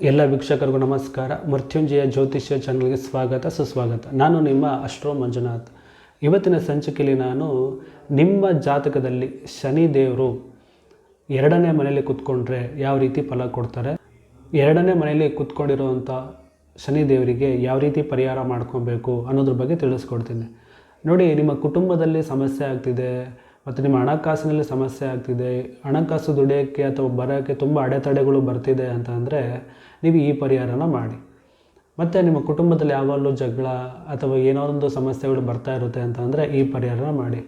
ಎಲ್ಲ ವೀಕ್ಷಕರಿಗೂ ನಮಸ್ಕಾರ. ಮೃತ್ಯುಂಜಯ ಜ್ಯೋತಿಷ್ಯ ಚಾನಲ್ಗೆ ಸ್ವಾಗತ, ಸುಸ್ವಾಗತ. ನಾನು ನಿಮ್ಮ ಅಶ್ರೋ ಮಂಜುನಾಥ್. ಇವತ್ತಿನ ಸಂಚಿಕೆಯಲ್ಲಿ ನಾನು ನಿಮ್ಮ ಜಾತಕದಲ್ಲಿ ಶನಿ ದೇವರು ಎರಡನೇ ಮನೆಯಲ್ಲಿ ಕೂತ್ಕೊಂಡ್ರೆ ಯಾವ ರೀತಿ ಫಲ ಕೊಡ್ತಾರೆ? ಎರಡನೇ ಮನೆಯಲ್ಲಿ ಕುತ್ಕೊಂಡಿರುವಂಥ ಶನಿ ದೇವರಿಗೆ ಯಾವ ರೀತಿ ಪರಿಹಾರ ಮಾಡ್ಕೊಬೇಕು ಅನ್ನೋದ್ರ ಬಗ್ಗೆ ತಿಳಿಸ್ಕೊಡ್ತೀನಿ. ನೋಡಿ, ನಿಮ್ಮ ಕುಟುಂಬದಲ್ಲಿ ಸಮಸ್ಯೆ ಆಗ್ತಿದೆ ಮತ್ತು ನಿಮ್ಮ ಹಣಕಾಸಿನಲ್ಲಿ ಸಮಸ್ಯೆ ಆಗ್ತಿದೆ, ಹಣಕಾಸು ದುಡಿಯೋಕ್ಕೆ ಅಥವಾ ಬರೋಕ್ಕೆ ತುಂಬ ಅಡೆತಡೆಗಳು ಬರ್ತಿದೆ ಅಂತ ಅಂದರೆ ನೀವು ಈ ಪರಿಹಾರನ ಮಾಡಿ. ಮತ್ತು ನಿಮ್ಮ ಕುಟುಂಬದಲ್ಲಿ ಯಾವಾಗಲೂ ಜಗಳ ಅಥವಾ ಏನೋ ಒಂದು ಸಮಸ್ಯೆಗಳು ಬರ್ತಾ ಇರುತ್ತೆ ಅಂತ ಅಂದರೆ ಈ ಪರಿಹಾರನ ಮಾಡಿ.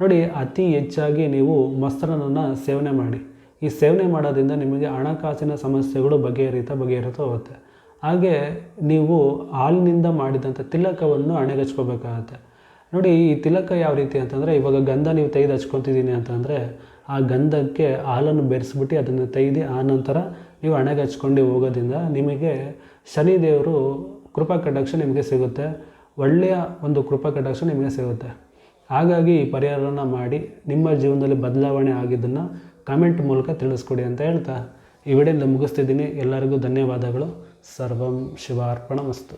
ನೋಡಿ, ಅತಿ ಹೆಚ್ಚಾಗಿ ನೀವು ಮೊಸರನ್ನು ಸೇವನೆ ಮಾಡಿ. ಈ ಸೇವನೆ ಮಾಡೋದ್ರಿಂದ ನಿಮಗೆ ಹಣಕಾಸಿನ ಸಮಸ್ಯೆಗಳು ಬಗೆಹರಿತಾ ಬಗೆಹರಿತಾ ಹೋಗುತ್ತೆ. ಹಾಗೆ ನೀವು ಹಾಲಿನಿಂದ ಮಾಡಿದಂಥ ತಿಲಕವನ್ನು ಹಣೆಗಚ್ಕೋಬೇಕಾಗತ್ತೆ ನೋಡಿ, ಈ ತಿಲಕ ಯಾವ ರೀತಿ ಅಂತಂದರೆ, ಇವಾಗ ಗಂಧ ನೀವು ತೆಗೆದು ಹಚ್ಕೊತಿದ್ದೀನಿ ಅಂತಂದರೆ, ಆ ಗಂಧಕ್ಕೆ ಹಾಲನ್ನು ಬೆರೆಸ್ಬಿಟ್ಟು ಅದನ್ನು ತೆಗೆದು ಆ ನಂತರ ನೀವು ಹಣೆಗೆ ಹಚ್ಕೊಂಡು ಹೋಗೋದ್ರಿಂದ ನಿಮಗೆ ಶನಿ ದೇವರು ಕೃಪಾ ಕಟಾಕ್ಷ ನಿಮಗೆ ಸಿಗುತ್ತೆ. ಒಳ್ಳೆಯ ಒಂದು ಕೃಪಾ ಕಟಾಕ್ಷ ನಿಮಗೆ ಸಿಗುತ್ತೆ. ಹಾಗಾಗಿ ಈ ಪರಿಹಾರನ ಮಾಡಿ ನಿಮ್ಮ ಜೀವನದಲ್ಲಿ ಬದಲಾವಣೆ ಆಗಿದ್ದನ್ನು ಕಮೆಂಟ್ ಮೂಲಕ ತಿಳಿಸ್ಕೊಡಿ ಅಂತ ಹೇಳ್ತಾ, ಈ ವಿಡಿಯೋದಿಂದ ಮುಗಿಸ್ತಿದ್ದೀನಿ. ಎಲ್ಲರಿಗೂ ಧನ್ಯವಾದಗಳು. ಸರ್ವಂ ಶಿವಾರ್ಪಣ ಮಸ್ತು